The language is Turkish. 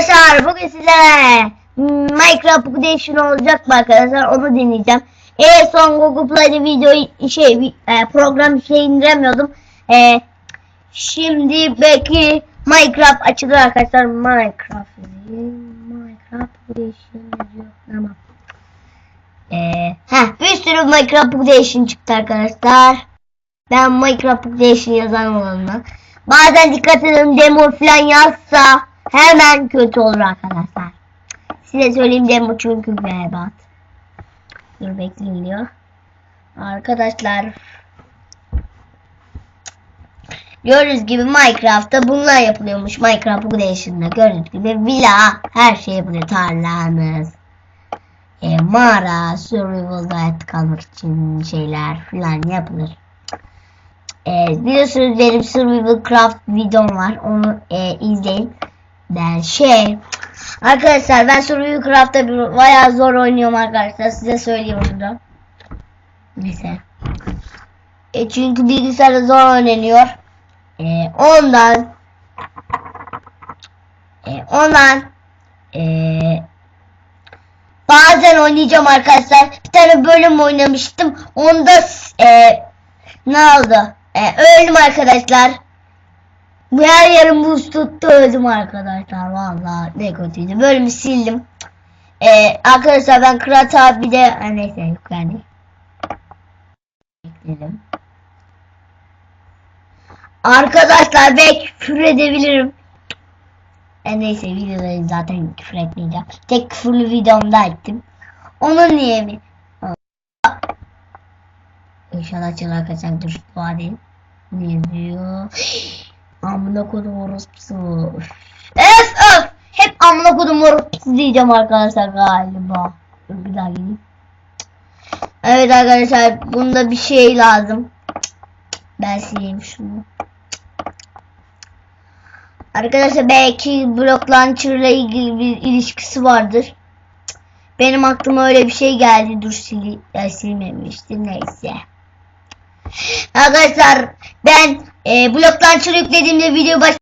Arkadaşlar bugün sizlere Minecraft Foundation olacak mı arkadaşlar onu deneyeceğim. En son Google Play'de video şey e, program şey indiremiyordum. E, şimdi belki Minecraft açılır arkadaşlar. Minecraft Minecraft yazıyor. Tamam. E, heh, bir sürü Minecraft Foundation çıktı arkadaşlar. Ben Minecraft Foundation yazan olanlar. Bazen dikkat edin demo falan yazsa hemen kötü olur arkadaşlar. Size söyleyeyim demo çünkü berbat. Dur bekleyin diyor. Arkadaşlar Gördüğünüz gibi Minecraft'ta bunlar yapılıyormuş. Minecraft Foundation'da gördüğünüz gibi villa her şey yapılıyor. Tarlanız, e, mağara, survival'da hayatta kalmak için şeyler falan yapılır. E, biliyorsunuz benim survival craft videom var. Onu e, izleyin. Ben şey arkadaşlar ben survival craft'ta bayağı zor oynuyorum arkadaşlar. Size söyleyeyim burada. Neyse. E, çünkü bilgisayarda zor oynanıyor. E, ondan e, ondan e, bazen oynayacağım arkadaşlar. Bir tane bölüm oynamıştım. Onda e, ne oldu? E, öldüm arkadaşlar. Bu her yerim buz tuttu öldüm arkadaşlar. Vallahi ne kötüydü. Bölümü sildim. E, arkadaşlar ben Kırat abi de ha, neyse yok yani. Bekledim. Arkadaşlar ben küfür edebilirim. E neyse videoları zaten küfür etmeyeceğim. Tek küfürlü videomda ettim. Onun niye mi? İnşallah arkadaşlar dur dua edin. Ne diyor? Amına kodum orospusu. Öf öf. Hep amına kodum orospusu diyeceğim arkadaşlar galiba. Bir daha gideyim. Evet arkadaşlar bunda bir şey lazım. Ben sileyim şunu. Arkadaşlar belki Block Launcher ile ilgili bir ilişkisi vardır. Benim aklıma öyle bir şey geldi. Dur sil ya, silmemiştim neyse. Arkadaşlar ben e, Block Launcher yüklediğimde video baş